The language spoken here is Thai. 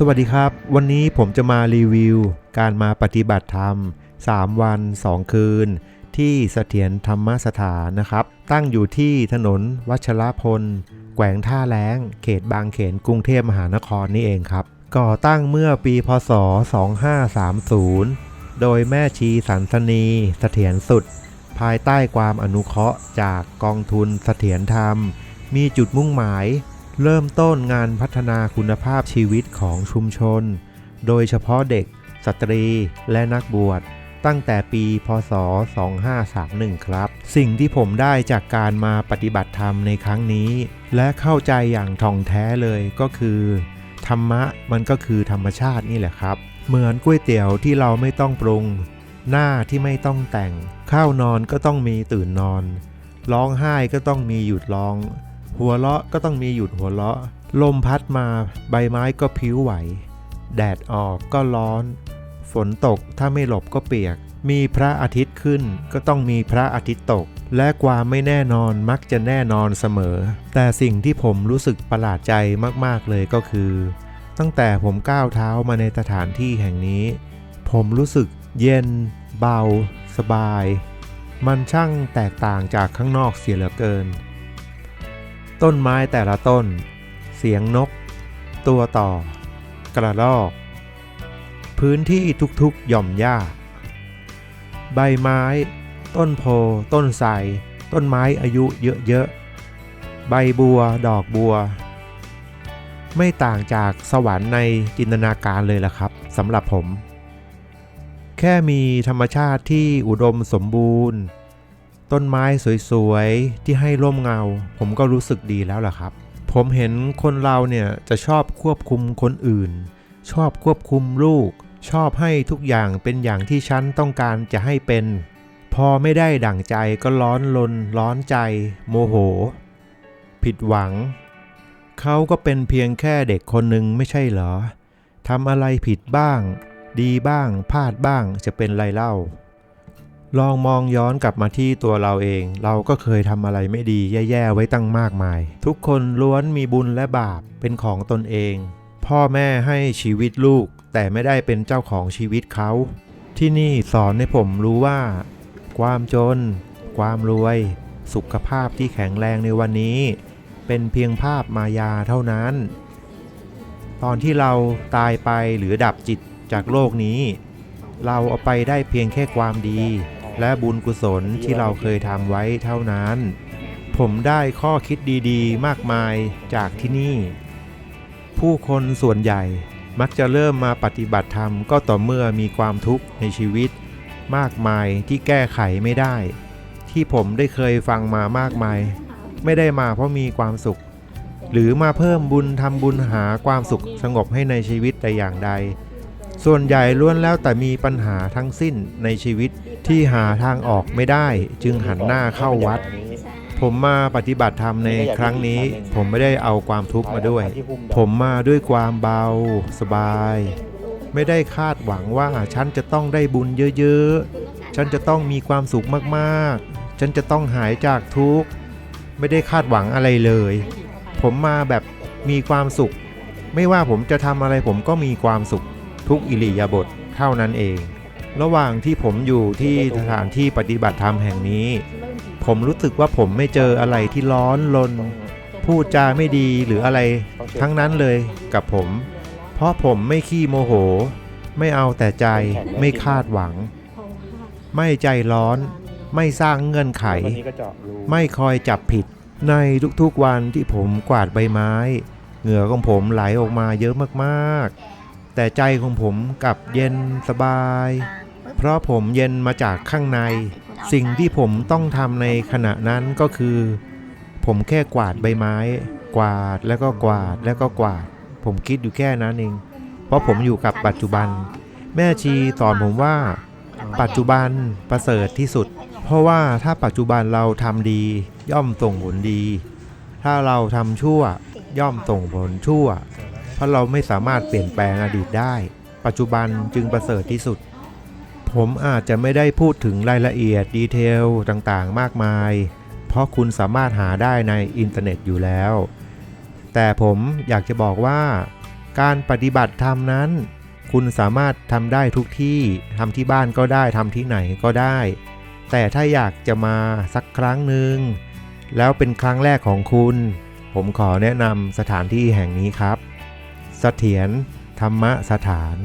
สวัสดีครับ วันนี้ผมจะมารีวิว การมาปฏิบัติธรรม 3 วัน 2 คืน ที่เสถียรธรรมสถานนะครับ ตั้งอยู่ที่ถนนวัชรพล แขวงท่าแล้ง เขตบางเขนกรุงเทพมหานครนี่เองครับ ก่อตั้งเมื่อปีพศ 2530 โดยแม่ชีสันสนีเสถียรสุด ภายใต้ความอนุเคราะห์จากกองทุนเสถียรธรรม มีจุดมุ่งหมาย เริ่มต้นงานพัฒนาคุณภาพชีวิตของชุมชน โดยเฉพาะเด็ก สตรี และนักบวช ตั้งแต่ปี พศ 2531 ครับ สิ่งที่ผมได้จากการมาปฏิบัติธรรมในครั้งนี้ และเข้าใจอย่างท่องแท้เลยก็คือ ธรรมะมันก็คือธรรมชาตินี่แหละครับ เหมือนก๋วยเตี๋ยวที่เราไม่ต้องปรุง หน้าที่ไม่ต้องแต่ง ข้าวนอนก็ต้องมีตื่นนอน ร้องไห้ก็ต้องมีหยุดร้อง หัวเราะก็ต้องมีหยุดหัวเราะ ลมพัดมาใบไม้ก็พิ้วไหว แดดออกก็ร้อน ฝนตกถ้าไม่หลบก็เปียก มีพระอาทิตย์ขึ้นก็ต้องมีพระอาทิตย์ตก และความไม่แน่นอนมักจะแน่นอนเสมอ แต่สิ่งที่ผมรู้สึกประหลาดใจมากๆเลยก็คือ ตั้งแต่ผมก้าวเท้ามาในสถานที่แห่งนี้ ผมรู้สึกเย็น เบา สบาย มันช่างแตกต่างจากข้างนอกเสียเหลือเกิน ต้นไม้แต่ละต้น เสียงนก ตัวต่อ กระรอก พื้นที่ทุกๆหย่อมหญ้า ใบไม้ ต้นโพ ต้นไทรต้นไม้อายุเยอะๆ ใบบัว ดอกบัว ไม่ต่างจากสวรรค์ในจินตนาการเลยล่ะครับสำหรับผม แค่มีธรรมชาติที่อุดมสมบูรณ์ ต้นไม้สวยๆ ที่ให้ร่มเงา ผมก็รู้สึกดีแล้วล่ะครับ ผมเห็นคนเราเนี่ยจะชอบควบคุมคนอื่น ชอบควบคุมลูก ชอบให้ทุกอย่างเป็นอย่างที่ฉันต้องการจะให้เป็น พอไม่ได้ดั่งใจก็ร้อนลน ร้อนใจ โมโห ผิดหวัง เขาก็เป็นเพียงแค่เด็กคนหนึ่งไม่ใช่เหรอทำอะไรผิดบ้าง ดีบ้างพลาดบ้างจะเป็นไรเล่า ลองมองย้อนกลับมาที่ตัวเราเอง เราก็เคยทำอะไรไม่ดีแย่ๆ ไว้ตั้งมากมาย ทุกคนล้วนมีบุญและบาปเป็นของตนเอง พ่อแม่ให้ชีวิตลูก แต่ไม่ได้เป็นเจ้าของชีวิตเขา ที่นี่สอนให้ผมรู้ว่า ความจน ความรวย สุขภาพที่แข็งแรงในวันนี้ เป็นเพียงภาพมายาเท่านั้น ตอนที่เราตายไปหรือดับจิตจากโลกนี้ เราเอาไปได้เพียงแค่ความดี และบุญกุศลที่เราเคยทำไว้เท่านั้น ผมได้ข้อคิดดีๆ มากมายจากที่นี่ ผู้คนส่วนใหญ่มักจะเริ่มมาปฏิบัติธรรมก็ต่อเมื่อมีความทุกข์ในชีวิต มากมายที่แก้ไขไม่ได้ ที่ผมได้เคยฟังมามากมาย ไม่ได้มาเพราะมีความสุข หรือมาเพิ่มบุญทำบุญหาความสุขสงบให้ในชีวิตแต่อย่างใด ส่วนใหญ่ล้วนแล้วแต่มีปัญหาทั้งสิ้นในชีวิต ที่หาทางออกไม่ได้จึงหันหน้าเข้าวัด ผมมาปฏิบัติธรรมในครั้งนี้ ผมไม่ได้เอาความทุกข์มาด้วย ผมมาด้วยความเบาสบาย ไม่ได้คาดหวังว่าฉันจะต้องได้บุญเยอะๆ ฉันจะต้องมีความสุขมากๆ ฉันจะต้องหายจากทุกข์ ไม่ได้คาดหวังอะไรเลย ผมมาแบบมีความสุข ไม่ว่าผมจะทำอะไรผมก็มีความสุขทุกอิริยาบถเท่านั้นเอง ระหว่างที่ผมอยู่ที่สถานที่ปฏิบัติธรรมแห่งนี้ ผมรู้สึกว่าผมไม่เจออะไรที่ร้อนลน พูดจาไม่ดีหรืออะไรทั้งนั้นเลยกับผม เพราะผมไม่ขี้โมโห ไม่เอาแต่ใจไม่คาดหวัง ไม่ใจร้อน ไม่สร้างเงื่อนไข ไม่คอยจับผิด ในทุกๆวันที่ผมกวาดใบไม้ เหงื่อของผมไหลออกมาเยอะมากๆ แต่ใจของผมกลับเย็นสบาย เพราะผมเย็นมาจากข้างใน สิ่งที่ผมต้องทำในขณะนั้นก็คือ ผมแค่กวาดใบไม้ กวาดแล้วก็กวาดแล้วก็กวาด ผมคิดอยู่แค่นั้นเอง เพราะผมอยู่กับปัจจุบัน แม่ชีสอนผมว่า ปัจจุบันประเสริฐที่สุด เพราะว่าถ้าปัจจุบันเราทำดีย่อมส่งผลดี ถ้าเราทำชั่วย่อมส่งผลชั่ว เพราะเราไม่สามารถเปลี่ยนแปลงอดีตได้ ปัจจุบันจึงประเสริฐที่สุด ผมอาจจะไม่ได้พูดถึงรายละเอียดดีเทลต่างๆ มากมาย เพราะคุณสามารถหาได้ในอินเทอร์เน็ตอยู่แล้ว แต่ผมอยากจะบอกว่าการปฏิบัติธรรมนั้น คุณสามารถทำได้ทุกที่ทำที่บ้านก็ได้ทำที่ไหนก็ได้ แต่ถ้าอยากจะมาสักครั้งหนึ่งแล้วเป็นครั้งแรกของคุณ ผมขอแนะนำสถานที่แห่งนี้ครับ เสถียรธรรมสถาน